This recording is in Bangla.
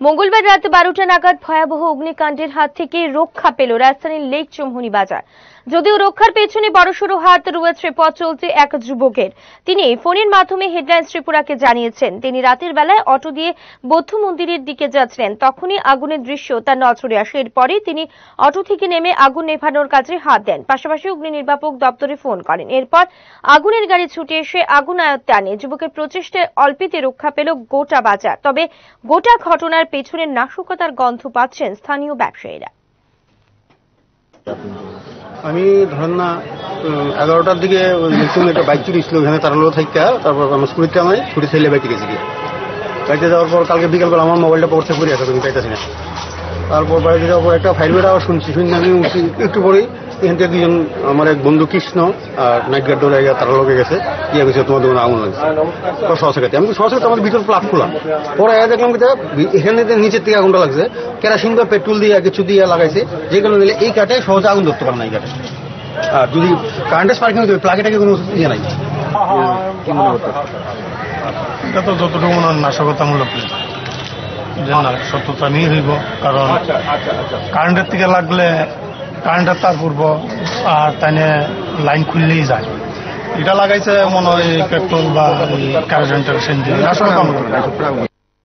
মঙ্গলবার রাত বারোটা নাগাদ ভয়াবহ অগ্নিকাণ্ডের হাত থেকে রক্ষা পেল রাজধানীর লেক চৌমুহনী বাজার। যদিও রক্ষার পেছনে বড়সড় হাত রয়েছে, পথ চলছে এক যুবকের। তিনি ফোনের মাধ্যমে হেডলাইন্স ত্রিপুরাকে জানিয়েছেন, তিনি রাতের বেলায় অটো দিয়ে বৌদ্ধ মন্দিরের দিকে যাচ্ছিলেন। তখনই আগুনের দৃশ্য তার নজরে আসে। এরপরই তিনি অটো থেকে নেমে আগুন নেভানোর কাজে হাত দেন। পাশাপাশি অগ্নি নির্বাপক দপ্তরে ফোন করেন। এরপর আগুনের গাড়ি ছুটে এসে আগুন আয়ত্তে আনে। যুবকের প্রচেষ্টায় অল্পেতে রক্ষা পেল গোটা বাজার। তবে গোটা ঘটনার পেছনে নাশকতার গন্ধ পাচ্ছেন স্থানীয় ব্যবসায়ীরা। আমি ধরেন না এগারোটার দিকে দেখুন একটা বাইক চুরি ছিল ওখানে তারালো থাকা তারপর আমার স্কুটিতে আমি ছুটি ছেলে বাইকে গেছি বাড়িতে যাওয়ার পর কালকে বিকালবেলা আমার মোবাইলটা পড়তে পড়ে আছে তুমি পাইতেছি না। তারপর বাড়িতে যাওয়ার পর একটা ফাইল আবার শুনছি শুনে আমি একটু পরেই। এখান থেকে দুজন আমার এক বন্ধু কৃষ্ণ আর নাইট গার্ড ডোরে তারা লোকে গেছে। গিয়ে গেছে তোমার দোকানে আগুন লাগছে। সহসাকাতে আমি সহসাকাতে আমাদের ভিতর প্লাট খোলা। পরে দেখলাম কি এখানে নিচের থেকে আগুনটা লাগছে কেরাসিন বা পেট্রোল দিয়ে কিছু দিয়ে লাগাইছে যে কারণে দিলে এই কাঠে সহজে আগুন ধরতে পারে না এই কাঠে। আর যদি কারেন্টের স্পার্কিং হতে প্লাগেটাকে কোনো ইয়ে নাই। এটা তো যতটুকু মনে হয় নাশকতামূলক যে না সত্যতা নিয়ে হইব কারণ কারেন্টের থেকে লাগলে কারেন্টের তার পূর্ব, আর তাইনে লাইন খুললেই যায়। এটা লাগাইছে মনে হয় পেট্রোল বা কারেন্টের সেন্টি।